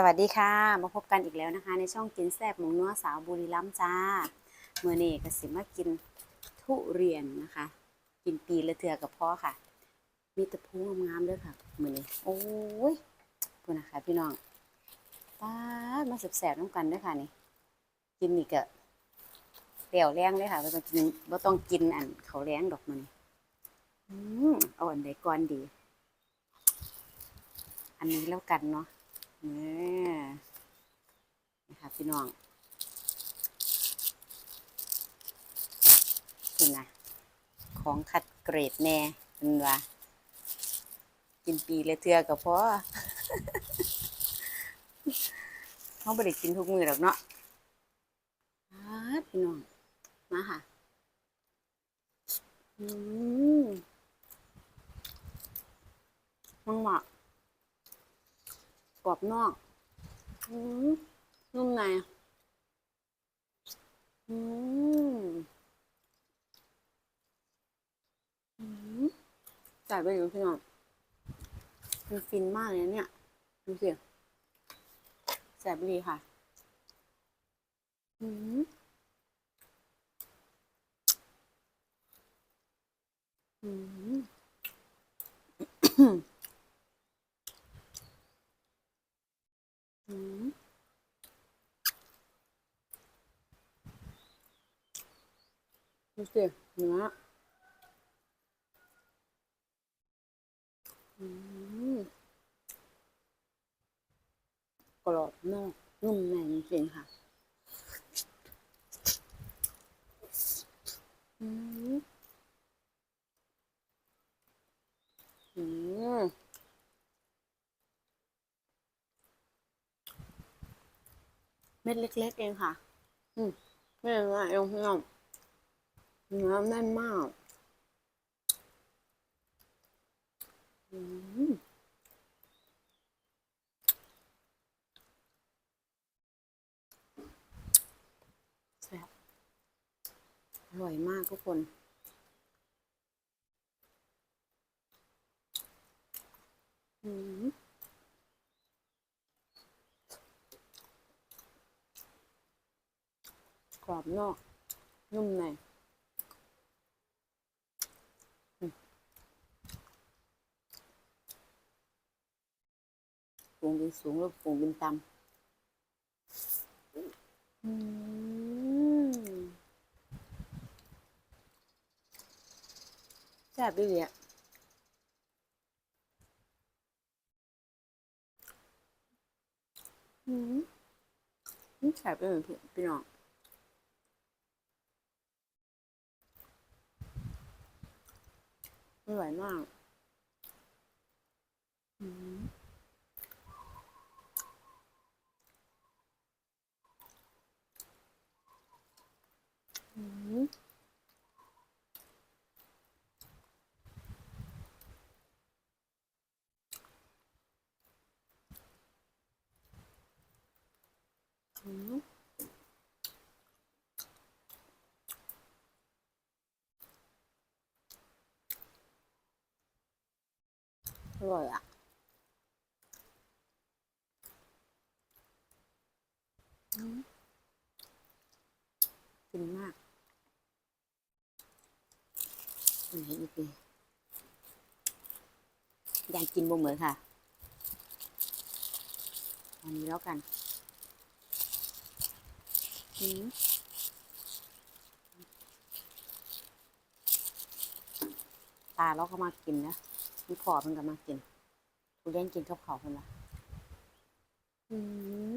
สวัสดีค่ะ มาพบกันอีกแล้วนะคะ ในช่องกินแซ่บหมูนัวสาวบุรีรัมย์จ้าเมื่อนี้ก็สิมากินทุเรียนนะคะ กินปีละเทือกับพ่อค่ะ มีแตะพูงามๆด้วยค่ะเมื่อนี้โอ้ยพูดนะคะ พี่น้องป้ามาแสบๆน้ำกันด้วยค่ะนี่ กินนี่ก็เดี่ยวแรงเลยค่ะไม่ต้องกินไม่ต้องกินอันเขาแรงดอกมันอืมเอาอันใดก่อนดี อันนี้แล้วกันเนาะ นี่นะคะพี่น้องคุณนะของขัดเกรดแน่เป็นว่ากินปีละเทือก็พอเขาไม่ได้กินทุกมือหรอกเนาะพี่น้อง มาค่ะ อืมมังหมะ รอบนอกอืมนุ่มในอืมอืมใส่ไปอยู่พี่น้องมันฟินมากเลยเนี่ย ดูสิแสบดีค่ะ อืมอืม อืม ดูสิเนื้ออืมกรอบนอกนุ่มในจริงค่ะอืมอืมเม็ดเล็กๆเองค่ะ อืมไม่เป็นไรเองพี่น้อง เนื้อแน่นมากอืมแซ่บอร่อยมากทุกคนอืมกรอบนอกนุ่มใน ปรุงเป็นสูงแล้วปรุงเป็นต่ำอืมแซ่บดีเลยอะอืมนี่แซ่บไปเหมือนพี่น้องอร่อยมาก อืมอืม อร่อยอะอืมฟินมากอันไหนอีกดีอยากกินบ่เหมือนค่ะ อันนี้แล้วกัน อืมตาเราก็มากินนะมีพอมันก็มากินทุเรียนกินกับเขาวคนละอืม